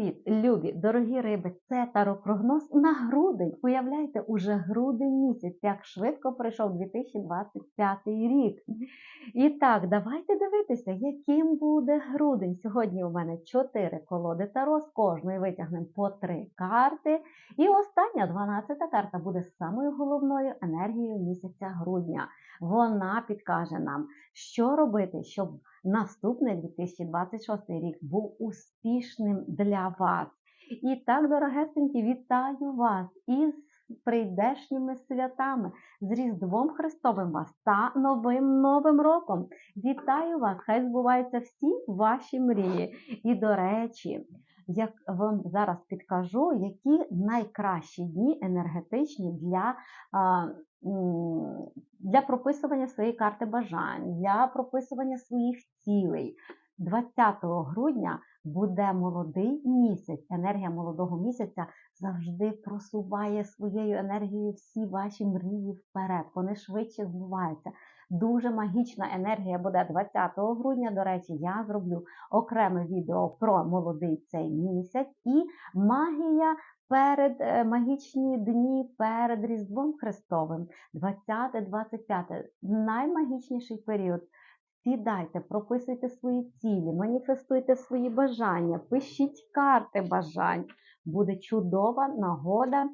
Привіт, любі, дорогі риби! Це таропрогноз на грудень. Уявляєте, уже грудень місяць, як швидко пройшов 2025 рік. І так, давайте дивитися, яким буде грудень. Сьогодні у мене 4 колоди таро, з кожної витягнемо по 3 карти. І остання 12-та карта буде самою головною енергією місяця грудня. Вона підкаже нам, що робити, щоб наступний 2026 рік був успішним для вас. І так, дорогесенькі, вітаю вас із прийдешніми святами, з Різдвом Христовим вас та Новим Новим роком. Вітаю вас! Хай збуваються всі ваші мрії. І, до речі, як вам зараз підкажу, які найкращі дні енергетичні для. Для прописування своєї карти бажань, для прописування своїх цілей. 20 грудня буде молодий місяць. Енергія молодого місяця завжди просуває своєю енергією всі ваші мрії вперед. Вони швидше збуваються. Дуже магічна енергія буде 20 грудня. До речі, я зроблю окреме відео про молодий цей місяць і магія. Перед е, магічні дні перед Різдвом Христовим, 20-25, наймагічніший період. Сідайте, прописуйте свої цілі, маніфестуйте свої бажання, пишіть карти бажань. Буде чудова нагода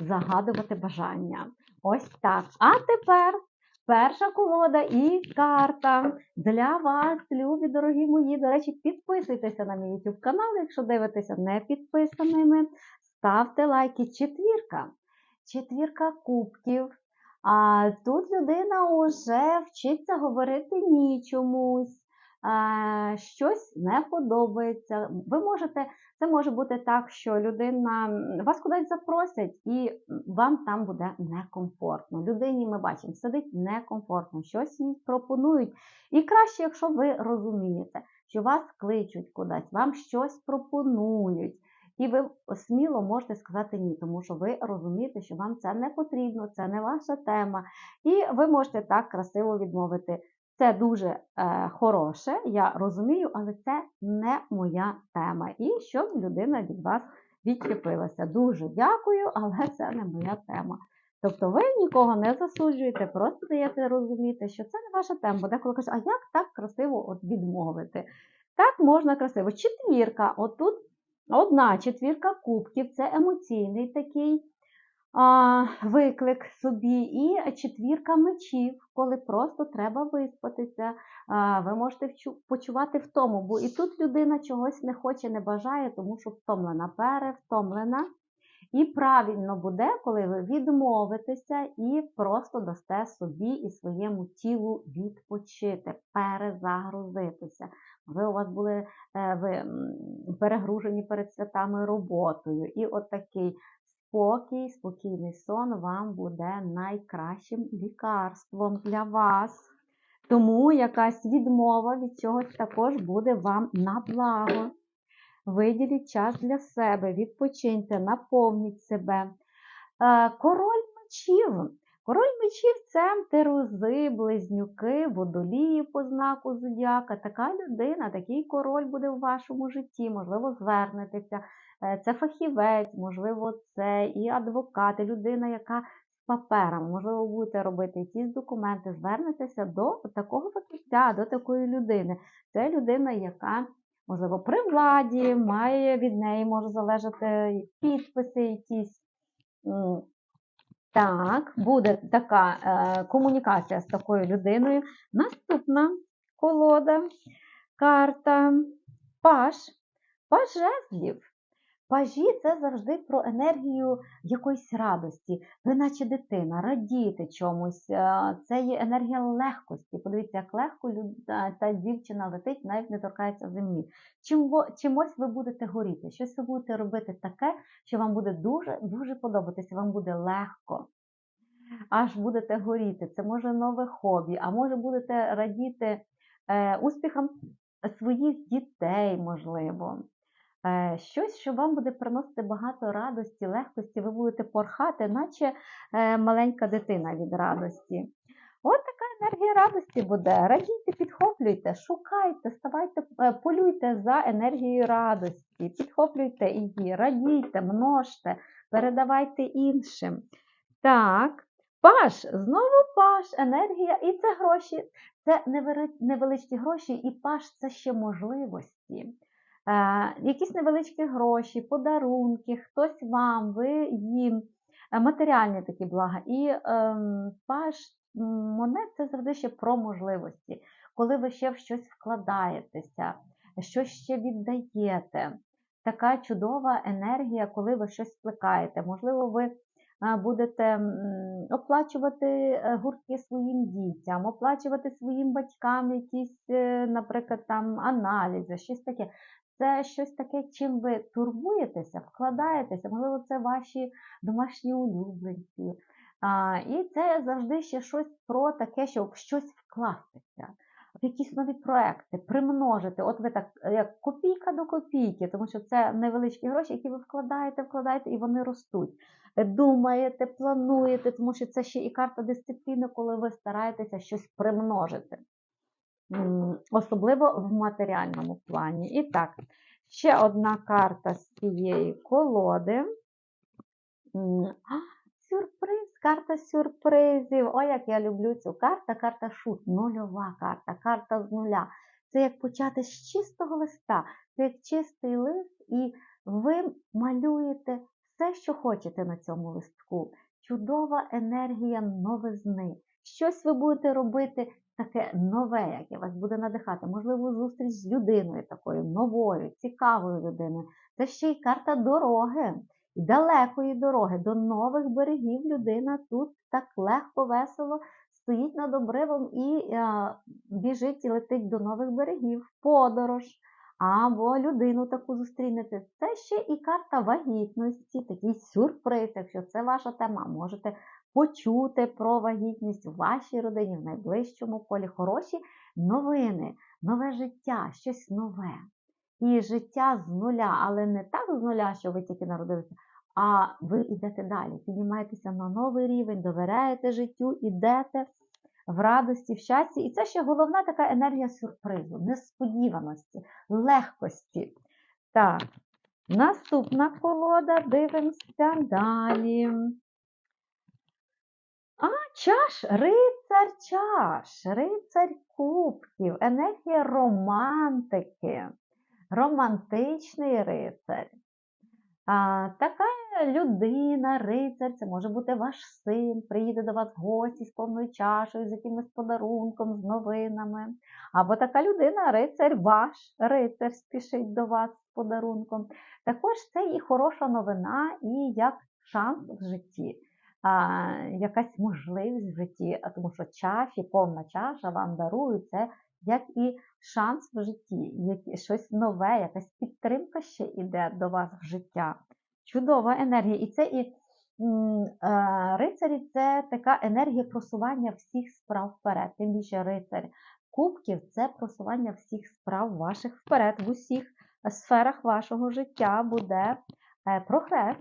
загадувати бажання. Ось так. А тепер перша колода і карта для вас, любі дорогі мої. До речі, підписуйтеся на мій YouTube канал, якщо дивитеся не підписаними. Ставте лайки. Четвірка. Четвірка кубків. А тут людина вже вчиться говорити ні чомусь, щось не подобається. Ви можете, це може бути так, що людина вас кудись запросять, і вам там буде некомфортно. Людині ми бачимо, сидить некомфортно, щось їй пропонують. І краще, якщо ви розумієте, що вас кличуть кудись, вам щось пропонують. І ви сміло можете сказати ні, тому що ви розумієте, що вам це не потрібно, це не ваша тема. І ви можете так красиво відмовити. Це дуже е, хороше, я розумію, але це не моя тема. І щоб людина від вас відчепилася. Дуже дякую, але це не моя тема. Тобто ви нікого не засуджуєте, просто даєте розуміти, що це не ваша тема. Бо деколи кажуть, а як так красиво от відмовити? Так можна красиво. Четвірка, отут. Одна четвірка кубків це емоційний такий виклик собі. І четвірка мечів, коли просто треба виспатися. Ви можете почувати втому, бо і тут людина чогось не хоче, не бажає, тому що втомлена, перевтомлена. І правильно буде, коли ви відмовитеся і просто дасте собі і своєму тілу відпочити, перезагрузитися. Ви у вас були е, ви перегружені перед святами роботою. І от такий спокій, спокійний сон вам буде найкращим лікарством для вас. Тому якась відмова від чогось також буде вам на благо. Виділіть час для себе, відпочиньте, наповніть себе. Е, король мечів. Король мечів це терузи, близнюки, водолії по знаку зодіака. Така людина, такий король буде в вашому житті, можливо, звернетеся. Е, це фахівець, можливо, це і адвокат, і людина, яка з паперами, можливо, будете робити якісь документи, звернетеся до такого фахівця, до такої людини. Це людина, яка можливо, при владі, має від неї може залежати підписи якісь. Так, буде така е, комунікація з такою людиною. Наступна колода, карта, паш, паж жезлів. Пажі це завжди про енергію якоїсь радості. Ви, наче дитина, радієте чомусь. Е, це є енергія легкості. Подивіться, як легко та дівчина летить, навіть не торкається землі. Чим, чимось ви будете горіти, щось ви будете робити таке, що вам буде дуже-дуже подобатися, вам буде легко. Аж будете горіти. Це може нове хобі, а може будете радіти е, успіхам своїх дітей, можливо. Е, щось, що вам буде приносити багато радості, легкості, ви будете порхати, наче е, маленька дитина від радості. От така енергія радості буде. Радійте, підхоплюйте, шукайте, ставайте, е, полюйте за енергією радості, підхоплюйте її, радійте, множте, передавайте іншим. Так, паш, знову паш, енергія, і це гроші, це невеличкі гроші, і паш це ще можливості. Е, якісь невеличкі гроші, подарунки, хтось вам, ви їм, е, матеріальні такі блага. І ем, паш монет це завжди ще про можливості, коли ви ще в щось вкладаєтеся, щось ще віддаєте. Така чудова енергія, коли ви щось плекаєте. Можливо, ви будете оплачувати е, гуртки своїм дітям, оплачувати своїм батькам якісь, е, наприклад, там аналізи, щось таке. Це щось таке, чим ви турбуєтеся, вкладаєтеся, можливо, це ваші домашні улюбленці. А, і це завжди ще щось про таке, щоб щось вкластися, в якісь нові проекти, примножити. От ви так, як копійка до копійки, тому що це невеличкі гроші, які ви вкладаєте, вкладаєте, і вони ростуть. Думаєте, плануєте, тому що це ще і карта дисципліни, коли ви стараєтеся щось примножити. Особливо в матеріальному плані. І так, ще одна карта з цієї колоди. Сюрприз, карта сюрпризів. Ой, як я люблю цю карту. Карта шут, нульова карта, карта з нуля. Це як почати з чистого листа, це як чистий лист, і ви малюєте все, що хочете на цьому листку. Чудова енергія новизни. Щось ви будете робити таке нове, яке вас буде надихати. Можливо, зустріч з людиною такою новою, цікавою людиною. Це ще й карта дороги, далекої дороги, до нових берегів людина тут так легко, весело стоїть над обривом і е, біжить і летить до нових берегів, подорож. Або людину таку зустрінете. Це ще і карта вагітності, такий сюрприз, якщо це ваша тема, можете почути про вагітність у вашій родині, в найближчому колі. Хороші новини, нове життя, щось нове. І життя з нуля, але не так з нуля, що ви тільки народилися, а ви йдете далі, піднімаєтеся на новий рівень, довіряєте життю, ідете в радості, в щасті. І це ще головна така енергія сюрпризу, несподіваності, легкості. Так, наступна колода, дивимося далі. А, чаш, рицар чаш, рицар кубків, енергія романтики, романтичний рицар. А, така людина, рицар, це може бути ваш син, приїде до вас в гості з повною чашею, з якимось подарунком, з новинами. Або така людина, рицар ваш, рицар спішить до вас з подарунком. Також це і хороша новина, і як шанс в житті. Якась можливість в житті, тому що чаші, повна чаша вам дарують це як і шанс в житті, як щось нове, якась підтримка ще йде до вас в життя. Чудова енергія. І це і е, рицарі це така енергія просування всіх справ вперед. Тим більше рицар кубків це просування всіх справ ваших вперед. В усіх сферах вашого життя буде е, прогрес.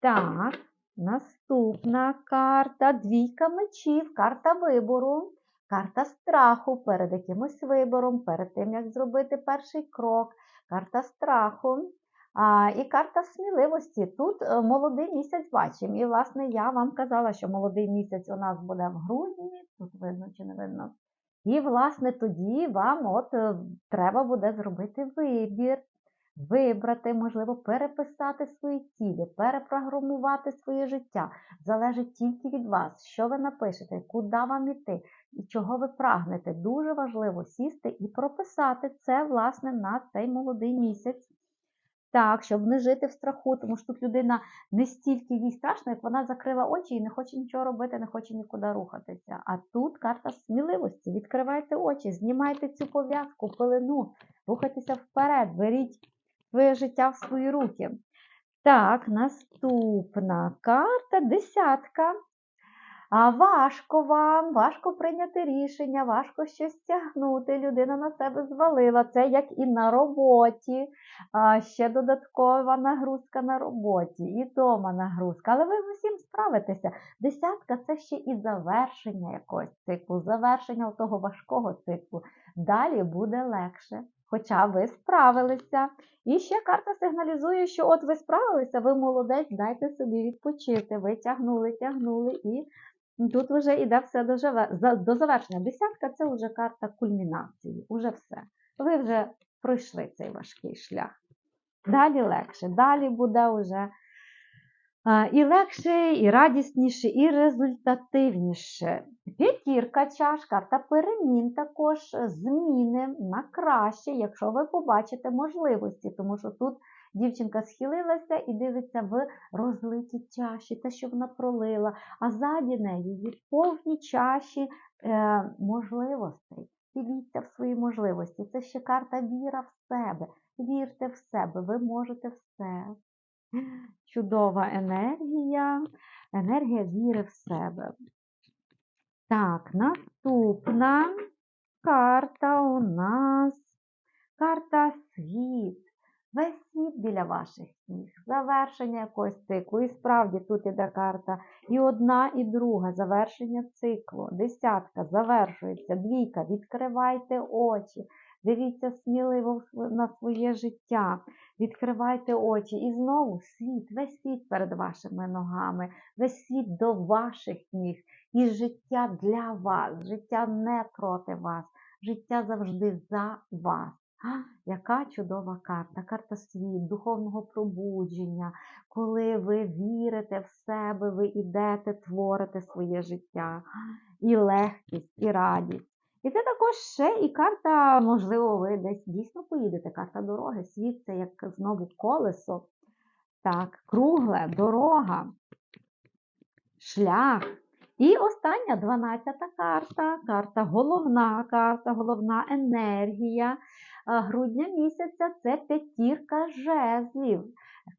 Так, наступна карта. Двійка мечів, карта вибору. Карта страху перед якимось вибором, перед тим, як зробити перший крок, карта страху а, і карта сміливості. Тут е, молодий місяць бачимо. І, власне, я вам казала, що молодий місяць у нас буде в грудні, тут видно чи не видно. І, власне, тоді вам от е, треба буде зробити вибір, вибрати, можливо, переписати свої цілі, перепрограмувати своє життя. Залежить тільки від вас, що ви напишете, куди вам іти і чого ви прагнете. Дуже важливо сісти і прописати це, власне, на цей молодий місяць. Так, щоб не жити в страху, тому що тут людина не стільки їй страшно, як вона закрила очі і не хоче нічого робити, не хоче нікуди рухатися. А тут карта сміливості. Відкривайте очі, знімайте цю пов'язку, пилину, рухайтеся вперед, беріть своє життя в свої руки. Так, наступна карта десятка. А важко вам, важко прийняти рішення, важко щось тягнути. Людина на себе звалила. Це як і на роботі, а ще додаткова нагрузка на роботі, і дома нагрузка. Але ви усім справитеся. Десятка це ще і завершення якогось циклу, завершення того важкого циклу. Далі буде легше. Хоча ви справилися. І ще карта сигналізує, що от ви справилися, ви молодець, дайте собі відпочити. Ви тягнули, тягнули, і тут вже йде все до, завершення. Десятка це вже карта кульмінації, уже все. Ви вже пройшли цей важкий шлях. Далі легше, далі буде вже і легше, і радісніше, і результативніше. П'ятірка чаш, карта перемін також, зміни на краще, якщо ви побачите можливості, тому що тут дівчинка схилилася і дивиться в розлиті чаші, те, що вона пролила, а ззаді неї повні чаші е, можливостей. Дивіться в свої можливості. Це ще карта віра в себе. Вірте в себе, ви можете все. Чудова енергія, енергія віри в себе. Так, наступна карта у нас карта світ. Весь світ біля ваших ніг, завершення якогось циклу. І справді тут іде карта і одна, і друга завершення циклу. Десятка завершується, двійка, відкривайте очі, дивіться сміливо на своє життя, відкривайте очі. І знову світ, весь світ перед вашими ногами, весь світ до ваших ніг. І життя для вас, життя не проти вас, життя завжди за вас. А, яка чудова карта, карта світ, духовного пробудження, коли ви вірите в себе, ви йдете, творите своє життя, і легкість, і радість. І це також ще і карта, можливо, ви десь дійсно поїдете, карта дороги. Світ це як знову колесо. Так, кругле, дорога, шлях. І остання 12-та карта, карта головна карта, головна енергія грудня місяця це п'ятірка жезлів.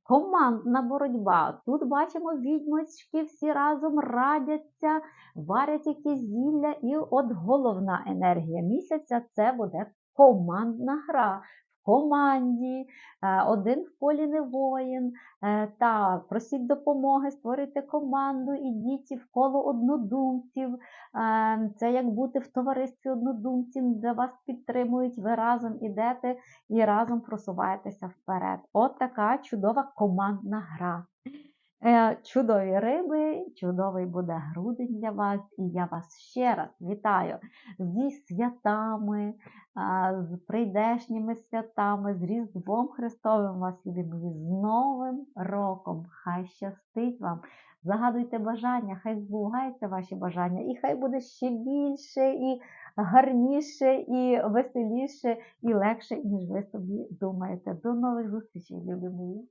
Командна боротьба. Тут бачимо відьмочки, всі разом радяться, варять якісь зілля, і от головна енергія місяця це буде командна гра. Команді, е, один в полі не воїн. Е, Та просіть допомоги, створюйте команду, ідіть в коло однодумців. Е, Це як бути в товаристві однодумців, де вас підтримують, ви разом ідете і разом просуваєтеся вперед. От така чудова командна гра. Е, Чудові риби, чудовий буде грудень для вас, і я вас ще раз вітаю зі святами, з прийдешніми святами, з Різдвом Христовим вас, любі з Новим роком. Хай щастить вам. Загадуйте бажання, хай збуваються ваші бажання, і хай буде ще більше, і гарніше, і веселіше, і легше, ніж ви собі думаєте. До нових зустрічей, любі мої.